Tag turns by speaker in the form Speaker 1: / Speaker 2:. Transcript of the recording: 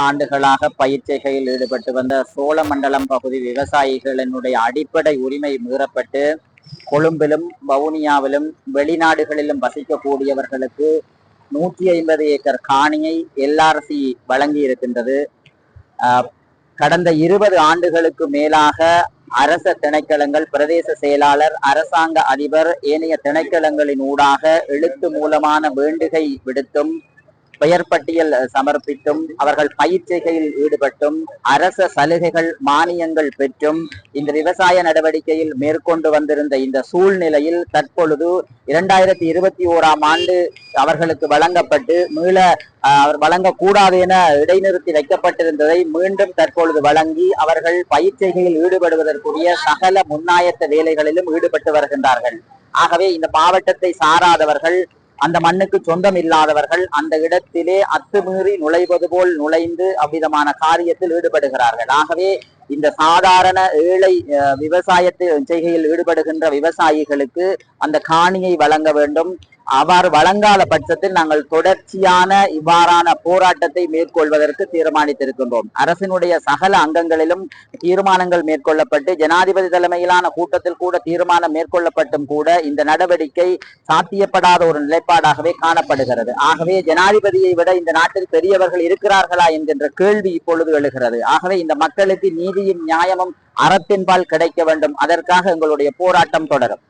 Speaker 1: ஆண்டுகளாக பயிற்சிகளில் ஈடுபட்டு வந்த சோழமண்டலம் பகுதி விவசாயிகளினுடைய அடிப்படை உரிமை மீறப்பட்டு கொழும்பிலும் வவுனியாவிலும் வெளிநாடுகளிலும் வசிக்கக்கூடியவர்களுக்கு நூற்றி ஐம்பது ஏக்கர் காணியை எல்ஆர்சி வழங்கி இருக்கின்றது ஆஹ் கடந்த இருபது ஆண்டுகளுக்கு மேலாக அரச திணைக்களங்கள் பிரதேச செயலாளர் அரசாங்க அதிபர் ஏனைய திணைக்களங்களின் ஊடாக எழுத்து மூலமான வேண்டுகை விடுத்தும் பெயர் பட்டியல் சமர்ப்பித்தும் அவர்கள் பயிற்சிகையில் ஈடுபட்டும் அரச சலுகைகள் மானியங்கள் பெற்றும் இந்த விவசாய நடவடிக்கையில் மேற்கொண்டு வந்திருந்த இந்த சூழ்நிலையில் தற்பொழுது இரண்டாயிரத்தி இருபத்தி ஓராம் ஆண்டு அவர்களுக்கு வழங்கப்பட்டு மீள அவர் வழங்கக்கூடாது என இடைநிறுத்தி வைக்கப்பட்டிருந்ததை மீண்டும் தற்பொழுது வழங்கி அவர்கள் பயிற்சிகையில் ஈடுபடுவதற்குரிய சகல முன்னாயத்த வேலைகளிலும் ஈடுபட்டு வருகின்றார்கள். ஆகவே இந்த மாவட்டத்தை சாராதவர்கள் அந்த மண்ணுக்கு சொந்தம் இல்லாதவர்கள் அந்த இடத்திலே அத்துமீறி நுழைவது போல் நுழைந்து அவ்விதமான காரியத்தில் ஈடுபடுகிறார்கள். ஆகவே இந்த சாதாரண ஏழை அஹ், விவசாயத்தை செய்கையில் ஈடுபடுகின்ற விவசாயிகளுக்கு அந்த காணியை வழங்க வேண்டும். அவ்வாறு வழங்காத பட்சத்தில் நாங்கள் தொடர்ச்சியான இவ்வாறான போராட்டத்தை மேற்கொள்வதற்கு தீர்மானித்திருக்கின்றோம். அரசினுடைய சகல அங்கங்களிலும் தீர்மானங்கள் மேற்கொள்ளப்பட்டு ஜனாதிபதி தலைமையிலான கூட்டத்தில் கூட தீர்மானம் மேற்கொள்ளப்பட்டும் கூட இந்த நடவடிக்கை சாத்தியப்படாத ஒரு நிலைப்பாடாகவே காணப்படுகிறது. ஆகவே ஜனாதிபதியை விட இந்த நாட்டில் பெரியவர்கள் இருக்கிறார்களா என்கின்ற கேள்வி இப்பொழுது எழுகிறது. ஆகவே இந்த மக்களுக்கு நீதியும் நியாயமும் அறத்தின்பால் கிடைக்க வேண்டும். அதற்காக எங்களுடைய போராட்டம் தொடரும்.